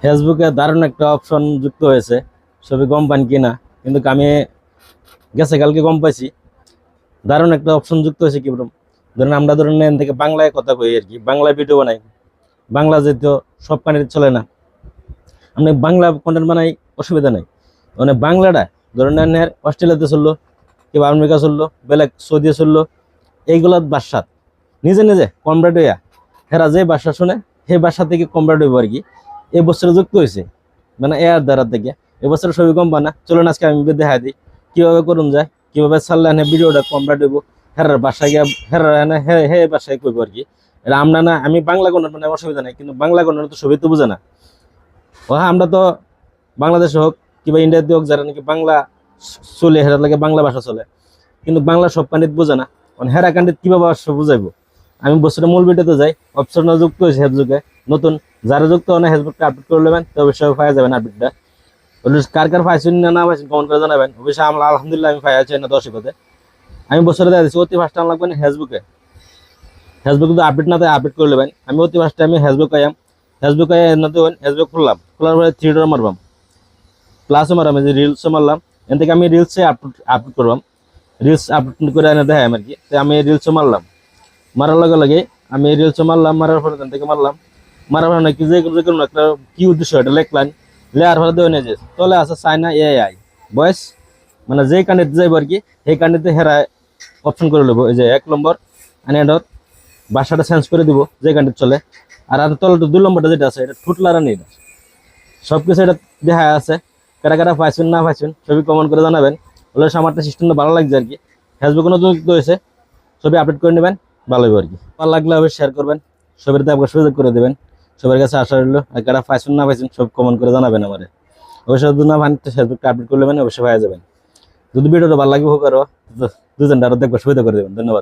ফেসবুকে দারুণ একটা অপশন যুক্ত হয়েছে, ছবি কম পান কিনা, কিন্তু আমি গেছে, কালকে কম পাইছি। দারুণ একটা অপশন যুক্ত হয়েছে কি বলুন? ধরেন আমরা ধরেন এখান থেকে বাংলায় কথা কই আর কি, বাংলায় ভিডিও বানাই। বাংলা যেহেতু সব কানের চলে না আপনি বাংলা কন্টেন্ট বানাই, অসুবিধা নাই। মানে বাংলাটা ধরেন অস্ট্রেলিয়াতে চলল, কিংবা আমেরিকা চলল, বেলেগ সৌদি চলল, এইগুলার বাসাত। নিজে নিজে কমরেড হইয়া, হেরা যে বাসা শুনে, সেই বাসা থেকে কমরেড হইব আর কি। এই বছরে যুক্ত হয়েছে। মানে এর দ্বারা থেকে। এবছর ছবি কম বানা চলুন আজকে আমি দেখা দিই। কীভাবে করুন যায়, কীভাবে ছাড়লে এনে ভিডিওটা কমরেড হইব হেরার বাসায় গিয়া হেরার এনে হে হে বাসায় কইব আর কি। এটা আমরা না আমি বাংলা কোনো মানে অসুবিধা নাই, কিন্তু বাংলা কোনো তো ছবি তো বুঝে না। ও হ্যাঁ আমরা তো বাংলাদেশে হোক কিংবা ইন্ডিয়াতে হোক, যারা নাকি বাংলা চলে হেরা লাগে বাংলা ভাষা চলে। কিন্তু বাংলা সব কান্ডিত বোঝে না। মানে হেরা কান্ডিত কীভাবে বুঝাইবো? আমি বছরের মূল ভিডিওতে যাই অপশন যুক্ত হয়েছে হেফজুকে নতুন যারা যুক্ত হয় না ফেসবুকটা আপডেট করে নেবেন, তো অবশ্যই পাওয়া যাবেন আপডেটটা কার কার পাইছেন না না পাইছেন কমেন্ট করে জানাবেন। অবশ্যই আমরা আলহামদুলিল্লাহ আমি পাই আছি না দর্শকতে আমি বছরে দেখা দিচ্ছি অতি ফার্স্ট লাগবে না ফেসবুকে ফেসবুকে তো আপডেট না তাই আপডেট করে নেবেন। আমি অতি ফার্স্টে আমি ফেসবুক আইয়াম। ফেসবুক আই না তো ফেসবুক খুললাম। খোলার পরে থ্রি ডর মারবাম। প্লাসও মারলাম যে রিলসও মারলাম। এখান থেকে আমি রিলসে আপলোড আপলোড করবাম। রিলস আপলোড করে এনে দেখাই আর কি। তো আমি রিলসও মারলাম। মারার লগে লগে আমি রিলসও মারলাম, মারার পরে থেকে মারলাম। মারার পরে নাকি যে কোনো একটা কি উদ্দেশ্য এটা লেখলেন লেয়ার পরে দেওয়া নিয়ে তলে আছে চাইনা এআই বয়স? মানে যে কান্ডিতে যাইব আর কি, সেই কান্ডিতে হেরা অপশন করে নেব এই যে এক নম্বর, আনি এডত বাসাটা চেঞ্জ করে দিব, যে কান্ডিত চলে। আর আর তলে দুই নম্বরটা যেটা আছে, এটা ঠুটলারা নেই সব কিছু এটা দেখা আছে। কারা কারা পাইছেন, না পাইছেন ছবি কমেন্ট করে জানাবেন। বলে আমারটা সিস্টেমটা ভালো লাগছে আর কি। ফেসবুকে নতুন হয়েছে ছবি আপডেট করে নেবেন। ভালো আর কি। ভালো লাগলে অবশ্যই শেয়ার করবেন। ছবির দাম সুযোগ করে দেবেন। সবার কাছে আশা রইল কারা পাইছেন না পাইছেন সব কমেন্ট করে জানাবেন আমার। অবশ্যই যদি না ভান ফেসবুকটা আপডেট করে নেবেন, অবশ্যই পাওয়া যাবেন। যদি ভিডিওটা ভালো লাগে হোক আরও দুজনটা আরও দেখব সুবিধা করে দেবেন। ধন্যবাদ।